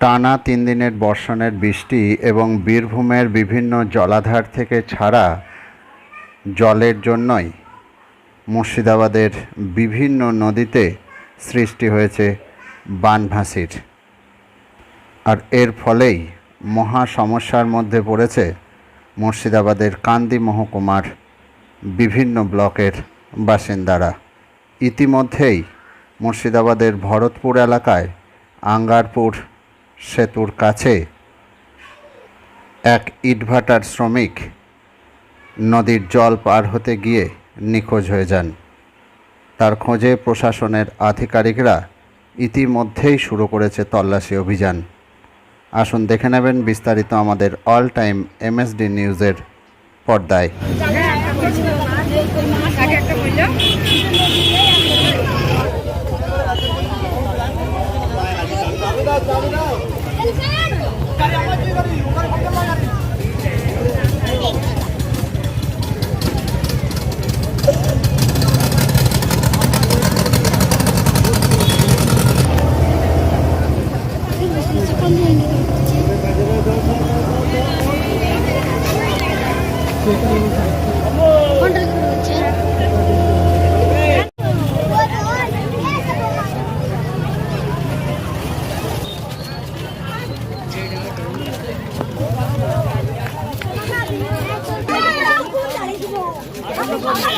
টানা তিন দিনের বর্ষণের বৃষ্টি এবং বীরভূমের বিভিন্ন জলাধার থেকে ছাড়া জলের জন্যই মুর্শিদাবাদের বিভিন্ন নদীতে সৃষ্টি হয়েছে বানভাসির। আর এর ফলেই মহা সমস্যার মধ্যে পড়েছে মুর্শিদাবাদের কান্দি মহকুমার বিভিন্ন ব্লকের বাসিন্দারা। ইতিমধ্যেই মুর্শিদাবাদের ভরতপুর এলাকায় আঙ্গারপুর সেতুর কাছে। এক ইটভাটার শ্রমিক নদীর জল পার হতে গিয়ে নিখোঁজ হয়ে যান। তার খোঁজে প্রশাসনের আধিকারিকরা ইতিমধ্যেই শুরু করেছে তল্লাশি অভিযান। আসুন দেখে নেবেন বিস্তারিত আমাদের অল টাইম এমএসডি নিউজের পর্দায়। Oh,